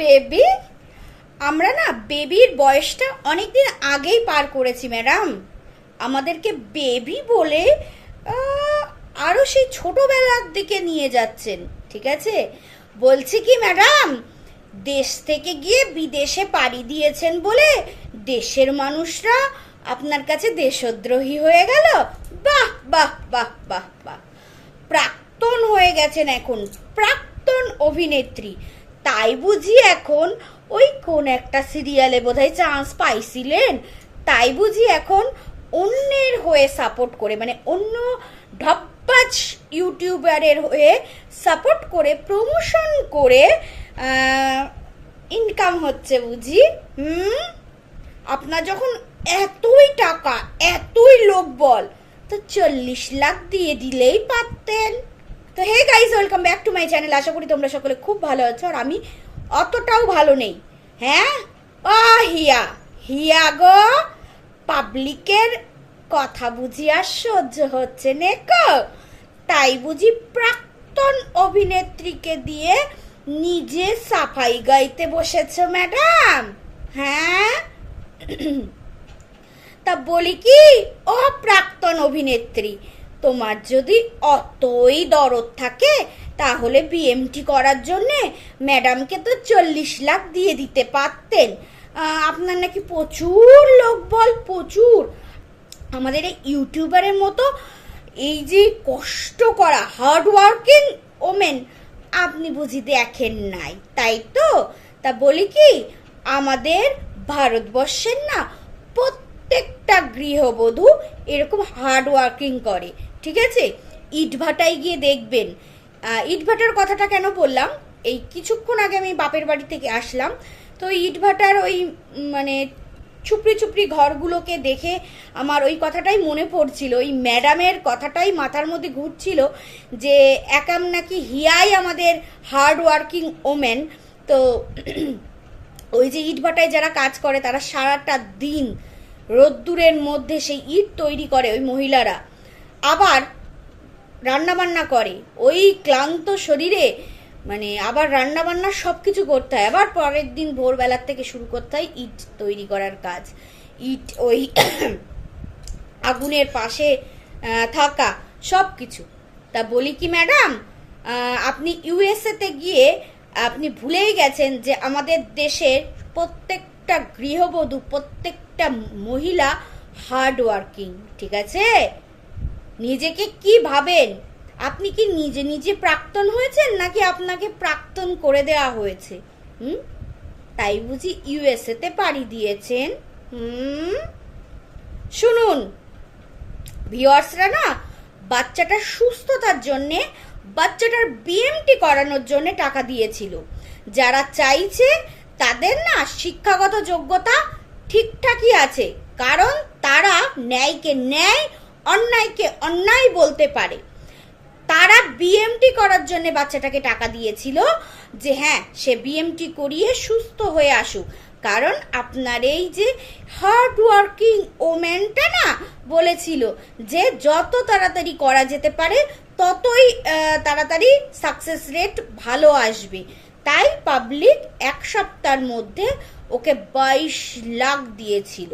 Baby আমরা না বেবির বয়সটা অনেকদিন আগেই পার করেছি ম্যাডাম। আমাদেরকে বেবি বলে আহ, আরও সেই ছোটবেলার দিকে নিয়ে যাচ্ছেন ঠিক আছে? বলছি কি ম্যাডাম দেশ থেকে গিয়ে বিদেশে পাড়ি দিয়েছেন বলে দেশের মানুষরা আপনার কাছে দেশদ্রোহী হয়ে গেল? বাহ বাহ বাহ বাহ বাহ। প্রাক্তন হয়ে গেছেন এখন প্রাক্তন অভিনেত্রী। তাই বুঝি এখন ওই কোন একটা সিরিয়ালে বোধহয় চান্স পাইছিলেন। তাই বুঝি এখন অন্যের হয়ে সাপোর্ট করে মানে অন্য ঢপ্পাচ ইউটিউবারের হয়ে সাপোর্ট করে প্রমোশন করে ইনকাম হচ্ছে বুঝি। হুম? আপনার যখন এতই টাকা, এতই লোক বল, তো চল্লিশ লাখ দিয়ে দিলেই পারতেন। তো hey guys welcome back to my channel. আশা করি তোমরা সকলে খুব ভালো আছো আর আমি অতটাও ভালো নেই। হ্যাঁ? ও হিয়া হিয়া গো। পাবলিকের কথা বুঝি আর সহ্য হচ্ছে নেকো তাই বুঝি প্রাক্তন অভিনেত্রীকে দিয়ে নিজে সাফাই গাইতে বসেছ, ম্যাডাম? হ্যাঁ? তা বলি কি? ও প্রাক্তন অভিনেত্রী তোমার যদি অতই দরদ থাকে, তাহলে বিএমটি করার জন্যে ম্যাডামকে তো চল্লিশ লাখ দিয়ে দিতে পারতেন। আপনার নাকি প্রচুর লোক বল প্রচুর। আমাদের এই ইউটিউবারের মতো এই যে কষ্ট করা হার্ড ওয়ার্কিং ওমেন আপনি বুঝি দেখেন নাই, তাই তো? তা বলি কি, আমাদের ভারতবর্ষের না প্রত্যেকটা গৃহবধূ এরকম হার্ড ওয়ার্কিং করে। ঠিক আছে? ইটভাটায় গিয়ে দেখবেন। ইটভাটার কথাটা কেন বললাম? এই কিছুক্ষণ আগে আমি বাপের বাড়ি থেকে আসলাম। তো ইটভাটার ওই মানে চুপড়ি চুপড়ি ঘরগুলোকে দেখে আমার ওই কথাটাই মনে পড়ছিল। ওই ম্যাডামের কথাটাই মাথার মধ্যে ঘুরছিল যে একাম নাকি হিয়াই আমাদের হার্ড ওয়ার্কিং ওমেন। তো ওই যে ইট ভাটায় যারা কাজ করে, তারা সারাটা দিন রোদ্দুরের মধ্যে সেই ইট তৈরি করে ওই মহিলারা। আবার রান্নাবান্না করে। ওই ক্লান্ত শরীরে মানে আবার রান্নাবান্না সব কিছু করতে হয়। আবার পরের দিন ভোরবেলার থেকে শুরু করতে হয় ইট তৈরি করার কাজ। ইট ওই আগুনের পাশে থাকা সব কিছু তা বলি কি, ম্যাডাম আপনি ইউএসএতে গিয়ে আপনি ভুলেই গেছেন যে আমাদের দেশের প্রত্যেকটা গৃহবধূ, প্রত্যেকটা মহিলা হার্ড ওয়ার্কিং ঠিক আছে? নিজেকে কি ভাবেন? আপনি কি নিজে নিজে প্রাক্তন হয়েছেন নাকি আপনাকে প্রাক্তন করে দেওয়া হয়েছে? হুম? তাই বুঝি ইউএসএ তে পাড়ি দিয়েছেন। হুম? শুনুন ভিওয়ার্সরা না বাচ্চাটার সুস্থতার জন্যে, বাচ্চাটার বিএমটি করানোর জন্য টাকা দিয়েছিল। যারা চাইছে তাদের না শিক্ষাগত যোগ্যতা ঠিকঠাকই আছে। কারণ তারা ন্যায়কে ন্যায় অন্যায়কে অন্যায় বলতে পারে। তারা বিএমটি করার জন্য বাচ্চাটাকে টাকা দিয়েছিল যে হ্যাঁ সে বিএমটি করিয়ে সুস্থ হয়ে আসুক। কারণ আপনার এই যে হার্ড ওয়ার্কিং ওমেনটা না বলেছিল যে, যত তাড়াতাড়ি করা যেতে পারে, ততই তাড়াতাড়ি সাকসেস রেট ভালো আসবে। তাই পাবলিক এক সপ্তাহের মধ্যে ওকে বাইশ লাখ দিয়েছিল।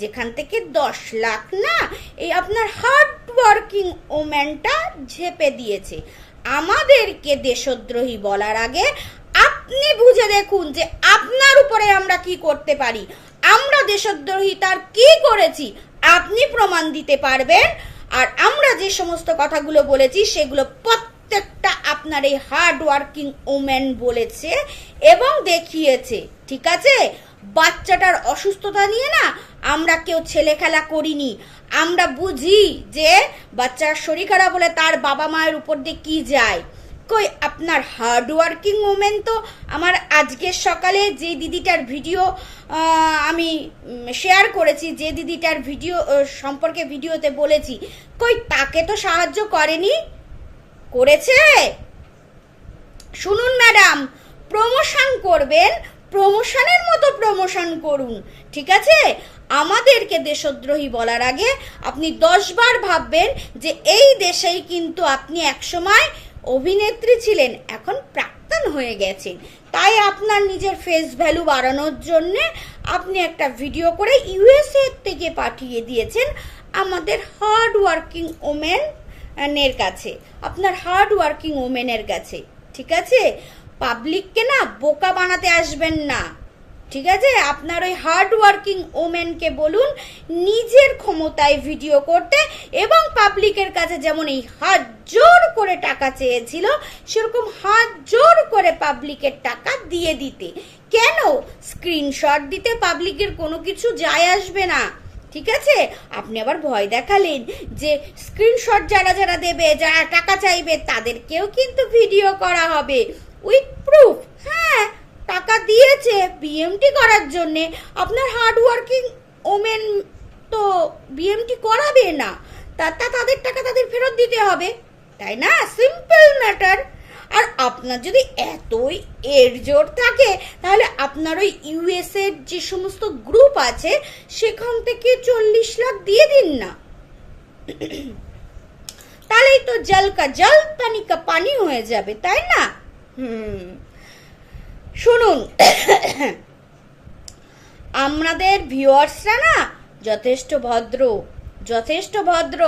যেখান থেকে দশ লাখ, না, এই আপনার হার্ড ওয়ার্কিং ওম্যানটা ঝেপে দিয়েছে। আমাদেরকে দেশদ্রোহী বলার আগে আপনি বুঝে দেখুন যে আপনার উপরে আমরা কি করতে পারি। আমরা দেশদ্রোহী, তার কি করেছি? আপনি প্রমাণ দিতে পারবেন। আর আমরা যে সমস্ত কথাগুলো বলেছি, সেগুলো প্রত্যেকটা আপনার এই হার্ড ওয়ার্কিং ওম্যান বলেছে এবং দেখিয়েছে। ঠিক আছে? বাচ্চাটার অসুস্থতা নিয়ে না আমরা কেউ ছেলে খেলা করিনি। আমরা বুঝি যে বাচ্চার শরীর খারাপ হলে তার বাবা মায়ের উপর দিয়ে কি যায়। কই, আপনার হার্ড ওয়ার্কিং ওমেন তো আমার আজকের সকালে যে দিদিটার ভিডিও আমি শেয়ার করেছি, যে দিদিটার ভিডিও সম্পর্কে ভিডিওতে বলেছি, কই, তাকে তো সাহায্য করেনি? করেছে? শুনুন ম্যাডাম প্রমোশন করবেন প্রমোশনের মতো প্রমোশন করুন, ঠিক আছে? আমাদেরকে দেশদ্রোহী বলার আগে আপনি দশবার ভাববেন যে এই দেশেই কিন্তু আপনি একসময় অভিনেত্রী ছিলেন, এখন প্রাক্তন হয়ে গেছেন। তাই আপনার নিজের ফেস ভ্যালু বাড়ানোর জন্যে আপনি একটা ভিডিও করে ইউএসএ থেকে পাঠিয়ে দিয়েছেন আমাদের হার্ড ওয়ার্কিং ওমেন এর কাছে, আপনার হার্ড ওয়ার্কিং ওমেনের কাছে, ঠিক আছে? পাবলিককে না বোকা বানাতে আসবেন না। ঠিক আছে? আপনার ওই হার্ড ওয়ার্কিং ওমেনকে বলুন, নিজের ক্ষমতায় ভিডিও করতে এবং পাবলিকের কাছে যেমন এই হাত জোর করে টাকা চেয়েছিল, সেরকম হাত জোর করে পাবলিকের টাকা দিয়ে দিতে। কেন? স্ক্রিনশট দিতে পাবলিকের কোনো কিছু যায় আসবে না। ঠিক আছে? আপনি আবার ভয় দেখালেন যে স্ক্রিনশট যারা যারা দেবে, যারা টাকা চাইবে, তাদেরকেও কিন্তু ভিডিও করা হবে। With proof. হ্যাঁ টাকা দিয়েছে বিএমটি করার জন্যে। আপনার হার্ড ওয়ার্কিং ওমেন তো বিএমটি করাবে না। তা তা তাদের টাকা তাদের ফেরত দিতে হবে, তাই না? সিম্পল ম্যাটার আর আপনার যদি এতই এর জোর থাকে, তাহলে আপনার ওই ইউএস এর যে সমস্ত গ্রুপ আছে, সেখান থেকে চল্লিশ লাখ দিয়ে দিন না। তাহলেই তো জল কা জল, পানি কা পানি হয়ে যাবে, তাই না? হুম। শুনুন, আমাদের ভিউয়ার্সরা না যথেষ্ট ভদ্র যথেষ্ট ভদ্র,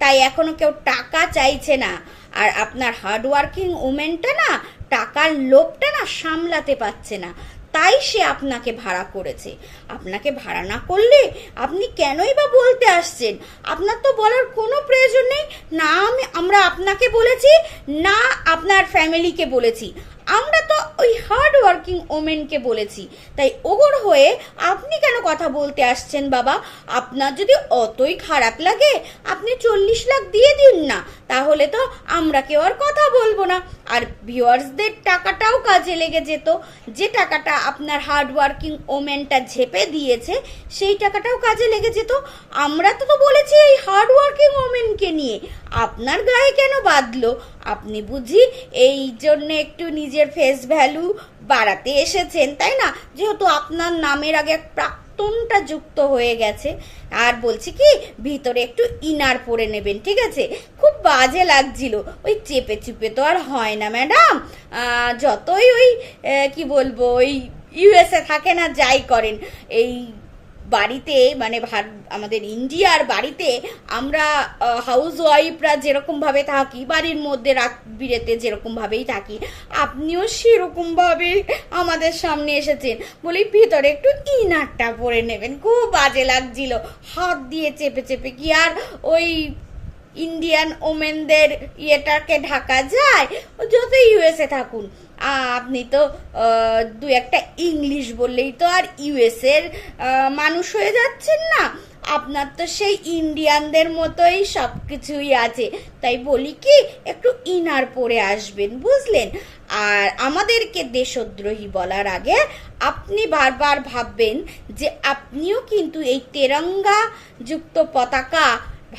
তাই এখনও কেউ টাকা চাইছে না। আর আপনার হার্ডওয়ার্কিং উমেনটা না টাকার লোভটা না সামলাতে পারছে না। তাই সে আপনাকে ভাড়া করেছে। আপনাকে ভাড়া না করলে আপনি কেনই বা বলতে আসছেন? আপনার তো বলার কোনো প্রয়োজন নেই। না আমি, আমরা আপনাকে বলেছি, না আপনার ফ্যামিলিকে বলেছি। আমরা তো ওই হার্ড ওয়ার্কিং ওমেনকে বলেছি। তাই ওগর হয়ে আপনি কেন কথা বলতে আসছেন বাবা? আপনার যদি অতই খারাপ লাগে, আপনি চল্লিশ লাখ দিয়ে দিন না, তাহলে তো আমরা কেউ আর কথা বলব না। আর ভিউয়ার্সদের টাকাটাও কাজে লেগে যেত। যে টাকাটা আপনার হার্ড ওয়ার্কিং ওমেনটা ঝেপে দিয়েছে, সেই টাকাটাও কাজে লেগে যেত। আমরা তো তো বলেছি এই হার্ড ওয়ার্কিং ওমেনকে নিয়ে। আপনার গায়ে কেন বাঁধলো? আপনি বুঝি এই জন্য একটু নিজের ফেস ভ্যালু বাড়াতে এসেছেন, তাই না? যেহেতু আপনার নামের আগে এক প্রাক্তনটা যুক্ত হয়ে গেছে, আর বলছি কি, ভিতরে একটু ইনার পরে নেবেন, ঠিক আছে? খুব বাজে লাগছিল, ওই চেপে চুপে তো আর হয় না, ম্যাডাম। যতই ওই কি বলব, ওই ইউএসএ থাকে না, যাই করেন, এই বাড়িতে মানে ভার- আমাদের ইন্ডিয়ার বাড়িতে আমরা হাউস ওয়াইফরা যেরকমভাবে থাকি, বাড়ির মধ্যে রাত বিরেতে যেরকমভাবেই থাকি, আপনিও সেরকমভাবে আমাদের সামনে এসেছেন। বলি, ভিতরে একটু ইনারটা পরে নেবেন। খুব বাজে লাগছিল। হাত দিয়ে চেপে চেপে কি আর ওই ইন্ডিয়ান ওমেনদের ইয়েটাকে ঢাকা যায়? যত ইউএসএ থাকুন। আপনি তো দু একটা ইংলিশ বললেই তো আর ইউএসএর মানুষ হয়ে যাচ্ছেন না। আপনার তো সেই ইন্ডিয়ানদের মতোই সব কিছুই আছে। তাই বলি কি, একটু ইনার পরে আসবেন, বুঝলেন? আর আমাদেরকে দেশদ্রোহী বলার আগে আপনি বারবার ভাববেন যে আপনিও কিন্তু এই তেরঙ্গা যুক্ত পতাকা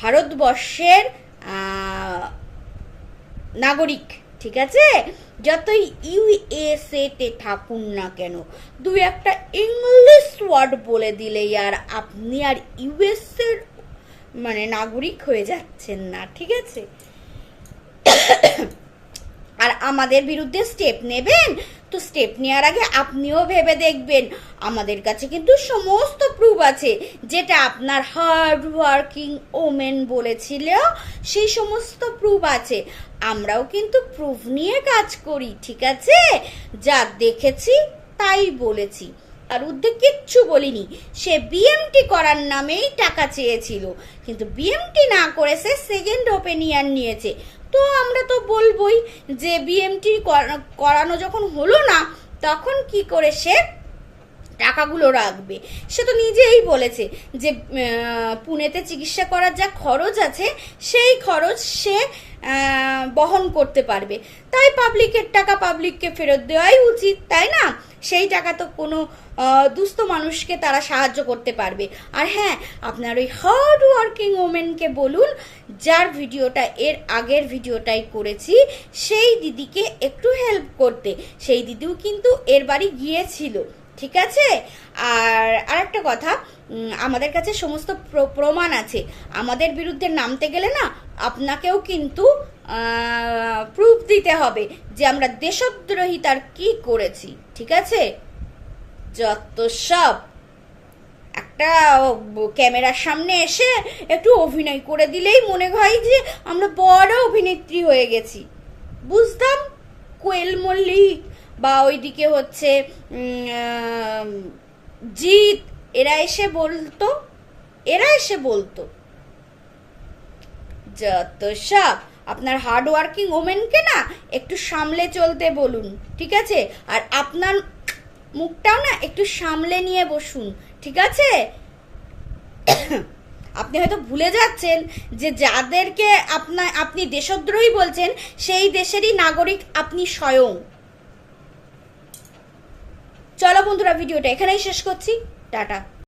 ভারতবর্ষের নাগরিক। ঠিক আছে? যতই ইউএসএ তে থাকুন না কেন, দু একটা ইংলিশ ওয়ার্ড বলে দিলে আর আপনি আর ইউএস এর মানে নাগরিক হয়ে যাচ্ছেন না, ঠিক আছে? আর আমাদের বিরুদ্ধে স্টেপ নেবেন? তো স্টেপ নেওয়ার আগে আপনিও ভেবে দেখবেন। আমাদের কাছে কিন্তু সমস্ত প্রুফ আছে। যেটা আপনার হার্ড ওয়ার্কিং ওমেন বলেছিল, সেই সমস্ত প্রুফ আছে। আমরাও কিন্তু প্রুফ নিয়ে কাজ করি, ঠিক আছে? যা দেখেছি, তাই বলেছি। আর উদ্যোগ কিচ্ছু বলিনি। সে বিএমটি করার নামেই টাকা চেয়েছিল। কিন্তু বিএমটি না করে সে সেকেন্ড ওপেনিয়ান নিয়েছে। তো আমরা তো বলবই যে বিএমটি করানো যখন হলো না তখন কি করে সে টাকাগুলো রাখবে। সে তো নিজেই বলেছে যে পুনেতে চিকিৎসা করার যা খরচ আছে, সেই খরচ সে বহন করতে পারবে। তাই পাবলিকের টাকা পাবলিককে ফেরত দেওয়াই উচিত, তাই না? সেই টাকা তো কোনো দুস্থ মানুষকে তারা সাহায্য করতে পারবে। আর হ্যাঁ আপনার ওই হার্ড ওয়ার্কিং ওমেনকে বলুন, যার ভিডিওটা, এর আগের ভিডিওটাই করেছি, সেই দিদিকে একটু হেল্প করতে। সেই দিদিও কিন্তু এর বাড়ি গিয়েছিল। ঠিক আছে? আর আরেকটা কথা আমাদের কাছে সমস্ত প্র- প্রমাণ আছে। আমাদের বিরুদ্ধে নামতে গেলে না, আপনাকেও কিন্তু প্রুফ দিতে হবে যে আমরা দেশদ্রোহিতার কি করেছি। ঠিক আছে? যত সব। একটা ক্যামেরার সামনে এসে একটু অভিনয় করে দিলেই মনে হয় যে আমরা বড় অভিনেত্রী হয়ে গেছি। বুঝতাম? কোয়েল মল্লিক বা ওইদিকে হচ্ছে জিৎ, এরা এসে বলতো, এরা এসে বলতো, যত সব, আপনার হার্ড ওয়ার্কিং ওমেনকে না, একটু সামলে চলতে বলুন, ঠিক আছে? আর আপনার মুখটাও না একটু সামলে নিয়ে বসুন, ঠিক আছে? আপনি হয়তো ভুলে যাচ্ছেন যে যাদেরকে আপনার আপনি দেশদ্রোহী বলছেন, সেই দেশেরই নাগরিক আপনি স্বয়ং। চলো বন্ধুরা ভিডিওটা এখানেই শেষ করছি। টাটা।